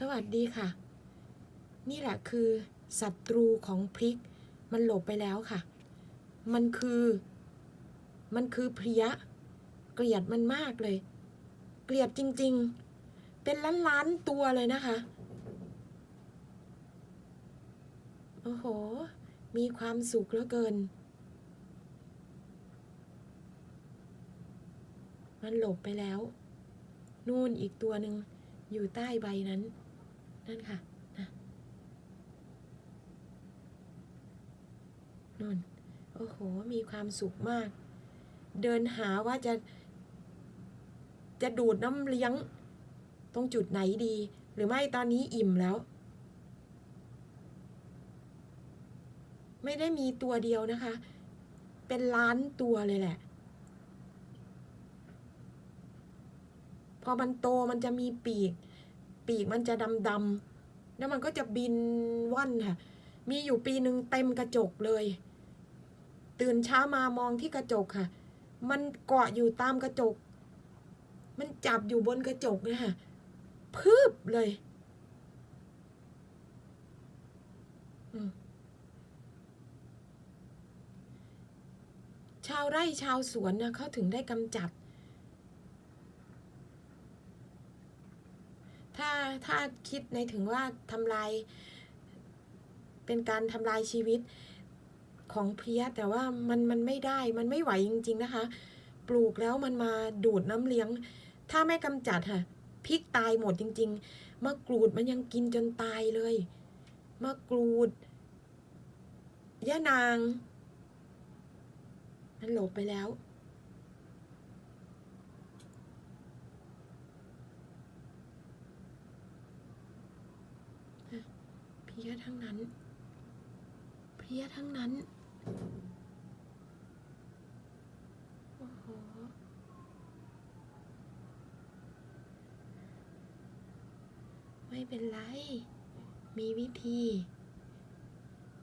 สวัสดีค่ะ นี่แหละคือศัตรูของพริก มันหลบไปแล้วค่ะ มันคือ มันคือเพลียเกลียดมันมากเลย เกลียดจริง ๆ เป็นล้านล้านๆตัวเลยนะคะ โอ้โห มีความสุขเหลือเกิน มันหลบไปแล้ว นู่นอีกตัวหนึ่งอยู่ใต้ใบนั้น นั่นค่ะนะนนโอ้โห มีความสุขมาก เดินหาว่าจะ จะดูดน้ำเลี้ยง ตรงจุดไหนดี หรือไม่ตอนนี้อิ่มแล้ว ไม่ได้มีตัวเดียวนะคะ เป็นล้านตัวเลยแหละพอมันโตมันจะมีปีก ปีกมันจะดำๆแล้วมันก็จะบินว่อนค่ะ มีอยู่ปีหนึ่งเต็มกระจกเลย ตื่นเช้ามามองที่กระจกค่ะ มันเกาะอยู่ตามกระจก มันจับอยู่บนกระจกเนยคะพืบเลยชาวไร่ชาวสวนนะเขาถึงได้กำจัด ถ้าถ้าคิดในถึงว่าทำลาย เป็นการทำลายชีวิตของเพี้ยแต่ว่ามันมันไม่ได้มันไม่ไหวจริง ๆนะคะ ปลูกแล้วมันมาดูดน้ำเลี้ยง ถ้าไม่กำจัดค่ะพริกตายหมดจริง ๆมะกรูดมันยังกินจนตายเลยมะกรูดย่านางมันหลบไปแล้ว เพี้ยทั้งนั้น เพี้ยทั้งนั้น โอ้โห ไม่เป็นไร มีวิธี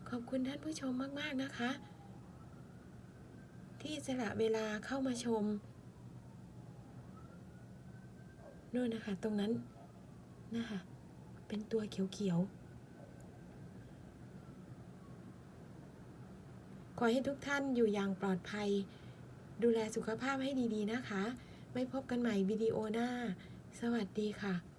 ขอบคุณท่านผู้ชมมาก ๆ นะคะ ที่สละเวลาเข้ามาชมนู่นนะคะ ตรงนั้นนะคะ เป็นตัวเขียวๆ ขอให้ทุกท่านอยู่อย่างปลอดภัย ดูแลสุขภาพให้ดีๆนะคะ ไม่พบกันใหม่วิดีโอหน้า สวัสดีค่ะ